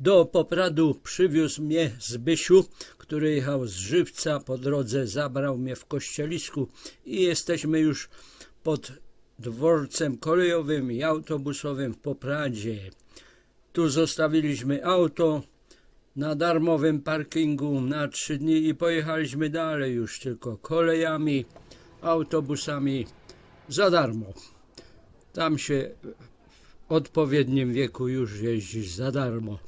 Do Popradu przywiózł mnie Zbysiu, który jechał z Żywca. Po drodze zabrał mnie w Kościelisku i jesteśmy już pod dworcem kolejowym i autobusowym w Popradzie. Tu zostawiliśmy auto na darmowym parkingu na trzy dni i pojechaliśmy dalej już tylko kolejami, autobusami za darmo. Tam się odpowiednim wieku już jeździć za darmo.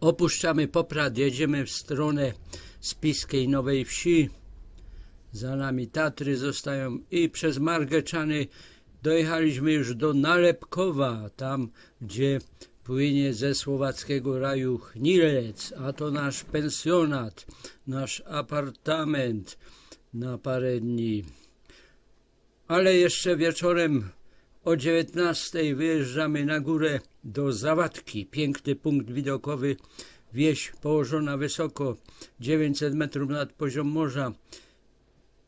Opuszczamy Poprad, jedziemy w stronę Spiskiej Nowej Wsi. Za nami Tatry zostają i przez Margeczany dojechaliśmy już do Nalepkowa, tam gdzie płynie ze słowackiego raju Chnilec, a to nasz pensjonat, nasz apartament na parę dni. Ale jeszcze wieczorem o 19 wyjeżdżamy na górę do Zawadki. Piękny punkt widokowy, wieś położona wysoko, 900 metrów nad poziom morza.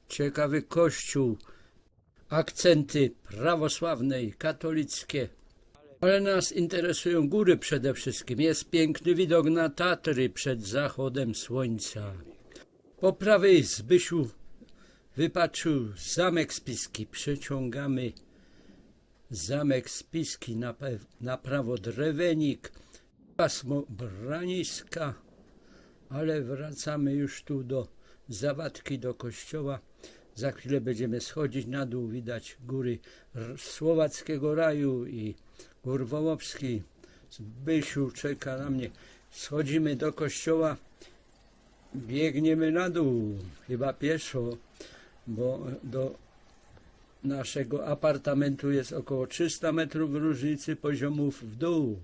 Ciekawy kościół, akcenty prawosławne katolickie. Ale nas interesują góry przede wszystkim. Jest piękny widok na Tatry przed zachodem słońca. Po prawej Zbysiu wypatrzył zamek Spiski. Przeciągamy zamek Spiski na, na prawo Drewenik, pasmo Braniska, ale wracamy już tu do Zawadki, do kościoła. Za chwilę będziemy schodzić na dół, widać góry Słowackiego Raju i Gór Wołowski. Zbysiu czeka na mnie. Schodzimy do kościoła, biegniemy na dół, chyba pieszo, bo do naszego apartamentu jest około 300 metrów różnicy poziomów w dół.